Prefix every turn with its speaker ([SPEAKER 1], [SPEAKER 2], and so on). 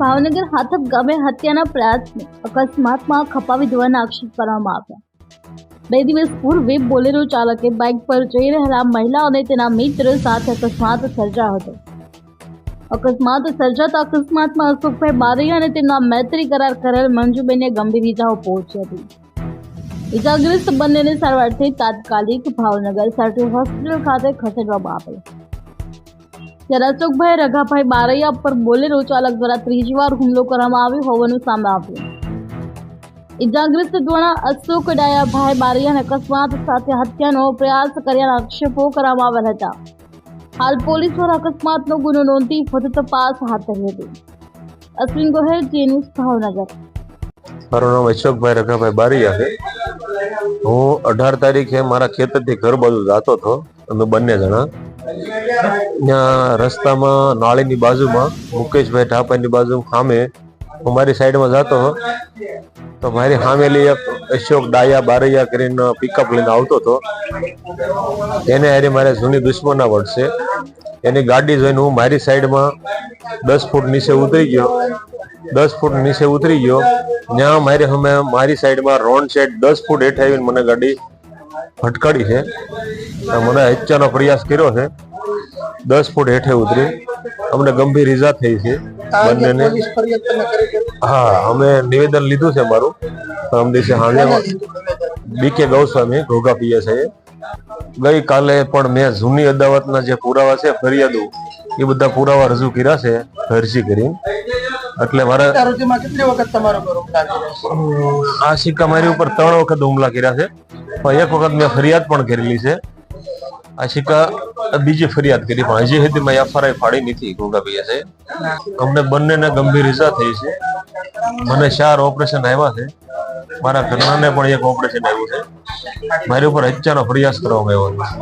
[SPEAKER 1] ભાવનગર હાથપ ગામે હત્યાના પ્રયાસને અકસ્માતમાં ખપાવી દેવાના આક્ષેપ કરવામાં આવ્યા. બે દિવસ પૂર્વે બોલેરો ચાલકે બાઇક પર જઈ રહેલા મહિલા અને તેના મિત્ર સાથે અકસ્માત સર્જાયો હતો. અકસ્માત સર્જાતા અકસ્માતમાં અશોકભાઈ બારૈયા અને તેમના મૈત્રી કરાર કરેલ મંજુબેનને ગંભીર ઇજાઓ પહોંચી હતી. ઇજાગ્રસ્ત બંનેને સારવારથી તાત્કાલિક ભાવનગર સર્ટી હોસ્પિટલ ખાતે ખસેડવામાં આવેલ. ત્યારે અશોકભાઈ રઘાભાઈ બારૈયા પર બોલેરો ચાલક દ્વારા ત્રીજી વાર હુમલો કરવામાં આવ્યો હોવાનું સામે આવ્યું. ઇજાગ્રસ્ત દ્વારા અશોક ડાયાભાઈ બારૈયાને અકસ્માત સાથે હત્યાનો પ્રયાસ કર્યાના આક્ષેપો કરવામાં આવ્યા હતા. હાલ પોલીસ દ્વારા અકસ્માતનો ગુનો નોંધી વધુ તપાસ હાથ ધરી હતી. Ashwin Gohel, Zee News Bhavnagar.
[SPEAKER 2] મારું નામ અશોકભાઈ રઘાભાઈ બારીયા છે. હું અઢાર તારીખે મારા ખેતરથી ઘર બાજુ જતો હતો. અમે બંને જણા. ત્યાં રસ્તામાં, નાળીની બાજુમાં મુકેશભાઈ ઢાપાની બાજુ સામે હું મારી સાઈડમાં જતો તો મારી સામેલી એક અશોક ડાયા બારૈયા કરીને પિકઅપ લઈને આવતો હતો. એને હારે મારે જૂની દુશ્મના વળશે. એની ગાડી જોઈને હું મારી સાઈડમાં દસ ફૂટ નીચે ઉતરી ગયો. દસ ફૂટ નીચે ઉતરી ગયો. ત્યાં મારી સામે મારી સાઈડમાં રોન સાઈડ દસ ફૂટ હેઠ આવીને મને ગાડી ફટકાડી છે. મને હત્યાનો પ્રયાસ કર્યો છે. દસ ફૂટ હેઠે ઉતરી. અમને ગંભીર ઈજા થઈ છે બંનેને. હા અમે નિવેદન લીધું છે મારું. પરમ દિવસે સાંજે બીકે ગૌસ્વામી ઘોઘા પીએ છે ગઈ કાલે પણ મેં જૂની અદાવતના જે પુરાવા છે ફરિયાદો એ બધા પુરાવા રજૂ કર્યા છે અરજી કરી. એટલે મારા? આ સિક્કા મારી ઉપર ત્રણ વખત હુમલા કર્યા છે. પણ એક વખત મેં ફરિયાદ પણ કરેલી છે. આ સિક્કા બીજી ફરિયાદ કરી, પણ હજી સુધી મેં એફઆરઆઈ ફાડી નથી ઘોઘા છે. અમને બંનેને ગંભીર ઇજા થઈ છે. મને ચાર ઓપરેશન આવ્યા છે. મારા ઘરનાને પણ એક ઓપરેશન આવ્યું છે. મારી ઉપર હત્યાનો પ્રયાસ કરવામાં આવ્યો છે.